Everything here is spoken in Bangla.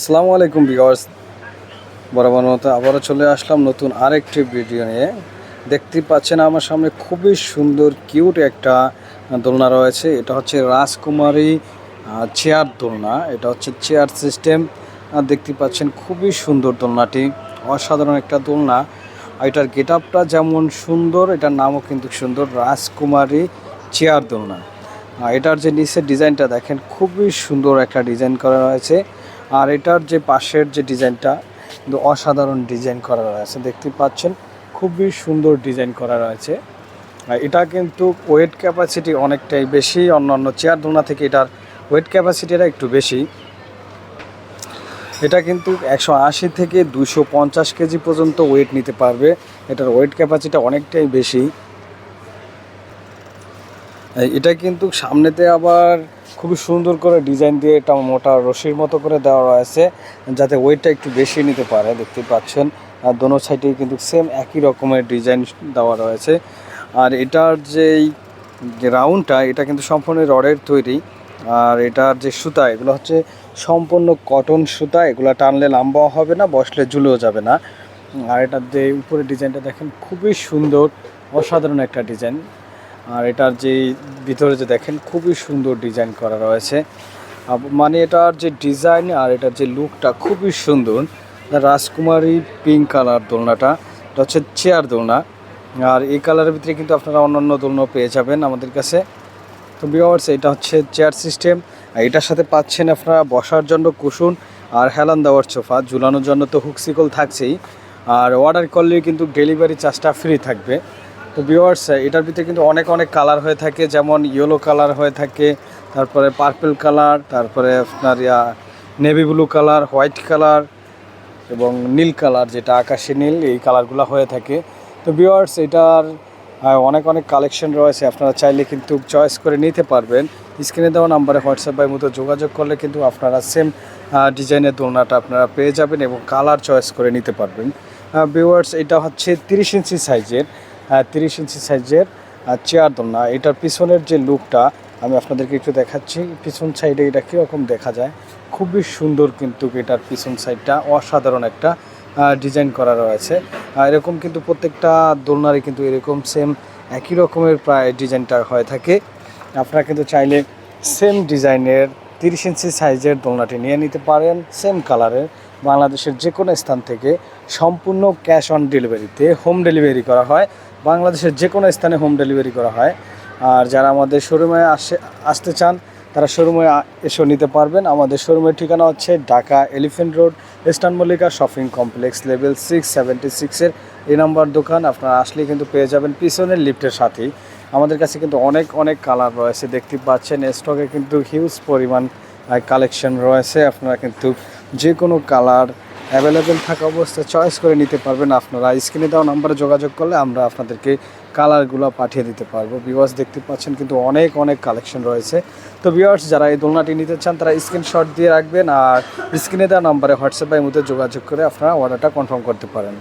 আসসালামু আলাইকুম ভিউয়ার্স। বরাবর মতো আবারও চলে আসলাম নতুন আরেকটি ভিডিও নিয়ে। দেখতে পাচ্ছেন আমার সামনে খুবই সুন্দর, কিউট একটা দোলনা রয়েছে। এটা হচ্ছে রাজকুমারী চেয়ার দোলনা। এটা হচ্ছে চেয়ার সিস্টেম। দেখতে পাচ্ছেন খুবই সুন্দর দোলনাটি। অসাধারণ একটা দোলনা। এটার গেট আপটা যেমন সুন্দর, এটার নামও কিন্তু সুন্দর, রাজকুমারী চেয়ার দোলনা। এটার যে নিচের ডিজাইনটা দেখেন, খুবই সুন্দর একটা ডিজাইন করা রয়েছে। আর এটার যে পাশের যে ডিজাইনটা অসাধারণ ডিজাইন করা রয়েছে, দেখতে পাচ্ছেন, খুবই সুন্দর ডিজাইন করা রয়েছে। এটা কিন্তু ওয়েট ক্যাপাসিটি অনেকটাই বেশি, অন্যান্য চেয়ার দোলনা থেকে এটার ওয়েট ক্যাপাসিটিটা একটু বেশি। এটা কিন্তু একশো আশি থেকে দুশো পঞ্চাশ কেজি পর্যন্ত ওয়েট নিতে পারবে। এটার ওয়েট ক্যাপাসিটি অনেকটাই বেশি। এটা কিন্তু সামনেতে আবার খুবই সুন্দর করে ডিজাইন দিয়ে এটা মোটা রশির মতো করে দেওয়া রয়েছে, যাতে ওয়েটটা একটু বেশি নিতে পারে দেখতে পাচ্ছেন। আর দোনো সাইডেই কিন্তু সেম একই রকমের ডিজাইন দেওয়া রয়েছে। আর এটার যেই রাউন্ডটা এটা কিন্তু সম্পূর্ণ রডের তৈরি। আর এটার যে সুতা, এগুলো হচ্ছে সম্পূর্ণ কটন সুতা, এগুলো টানলে লম্বাও হবে না, বসলে ঝুলেও যাবে না। আর এটার যে উপরে ডিজাইনটা দেখেন, খুবই সুন্দর, অসাধারণ একটা ডিজাইন আর এটার যে ভিতরে যে দেখেন, খুবই সুন্দর ডিজাইন করা রয়েছে। মানে এটার যে ডিজাইন আর এটার যে লুকটা খুবই সুন্দর। রাজকুমারী পিঙ্ক কালার দোলনাটা, এটা হচ্ছে চেয়ার দোলনা। আর এই কালারের ভিতরে কিন্তু আপনারা অন্যান্য দোলনা পেয়ে যাবেন আমাদের কাছে। তো বিওয়ার্স এটা হচ্ছে চেয়ার সিস্টেম। আর এটার সাথে পাচ্ছেন আপনারা বসার জন্য কুশন আর হেলান দেওয়ার সোফা। ঝুলানোর জন্য তো হুকসিকল থাকছেই। আর অর্ডার করলে কিন্তু ডেলিভারি চার্জটা ফ্রি থাকবে। তো ভিওয়ার্স এটার ভিতরে কিন্তু অনেক অনেক কালার হয়ে থাকে, যেমন ইয়েলো কালার হয়ে থাকে, তারপরে পার্পল কালার তারপরে আপনার, yeah navy blue colour white colour এবং নীল কালার যেটা আকাশি নীল, এই কালারগুলো হয়ে থাকে। তো ভিওয়ার্স এটার অনেক অনেক কালেকশন রয়েছে, আপনারা চাইলে কিন্তু চয়েস করে নিতে পারবেন। স্ক্রিনে দেওয়া নাম্বারে হোয়াটসঅ্যাপ বাই মতো যোগাযোগ করলে কিন্তু আপনারা সেম ডিজাইনের দোলনাটা আপনারা পেয়ে যাবেন এবং কালার চয়েস করে নিতে পারবেন। ভিওয়ার্স এটা হচ্ছে তিরিশ ইঞ্চি সাইজের তিরিশ ইঞ্চি সাইজের চেয়ার দোলনা। এটার পিছনের যে লুকটা আমি আপনাদেরকে একটু দেখাচ্ছি। পিছন সাইডে এটা কীরকম দেখা যায়? খুবই সুন্দর কিন্তু এটার পিছন সাইডটা অসাধারণ একটা ডিজাইন করা রয়েছে। এরকম কিন্তু প্রত্যেকটা দোলনারই কিন্তু এরকম সেম একই রকমের প্রায় ডিজাইনটা হয়ে থাকে। আপনারা কিন্তু চাইলে সেম ডিজাইনের তিরিশ ইঞ্চি সাইজের দোলনাটি নিয়ে নিতে পারেন সেম কালারের বাংলাদেশের যে কোনো স্থান থেকে সম্পূর্ণ ক্যাশ অন ডেলিভারিতে হোম ডেলিভারি করা হয়। বাংলাদেশের যে কোনো স্থানে হোম ডেলিভারি করা হয়। আর যারা আমাদের শোরুমে আসে, আসতে চান, তারা শোরুমে এসেও নিতে পারবেন। আমাদের শোরুমের ঠিকানা হচ্ছে Dhaka elephant road, eastern Mallika shopping complex, level six, seventy সিক্সের এই নাম্বার দোকান। আপনারা আসলে কিন্তু পেয়ে যাবেন পিছনের লিফটের সাথেই। আমাদের কাছে কিন্তু অনেক অনেক কালার রয়েছে। দেখতে পাচ্ছেন স্টকে কিন্তু হিউজ পরিমাণ কালেকশন রয়েছে। আপনারা কিন্তু যে কোনো কালার অ্যাভেলেবেল থাকা অবস্থায় চয়েস করে নিতে পারবেন আপনারা। স্ক্রিনে দেওয়া নাম্বারে যোগাযোগ করলে আমরা আপনাদেরকে কালারগুলো পাঠিয়ে দিতে পারব। বিওয়ার্স দেখতে পাচ্ছেন কিন্তু অনেক অনেক কালেকশন রয়েছে। তো বিওয়ার্স যারা এই দোলনাটি নিতে চান, তারা স্ক্রিনশট দিয়ে রাখবেন আর স্ক্রিনে দেওয়া নাম্বারে হোয়াটসঅ্যাপের মধ্যে যোগাযোগ করে আপনারা অর্ডারটা কনফার্ম করতে পারেন।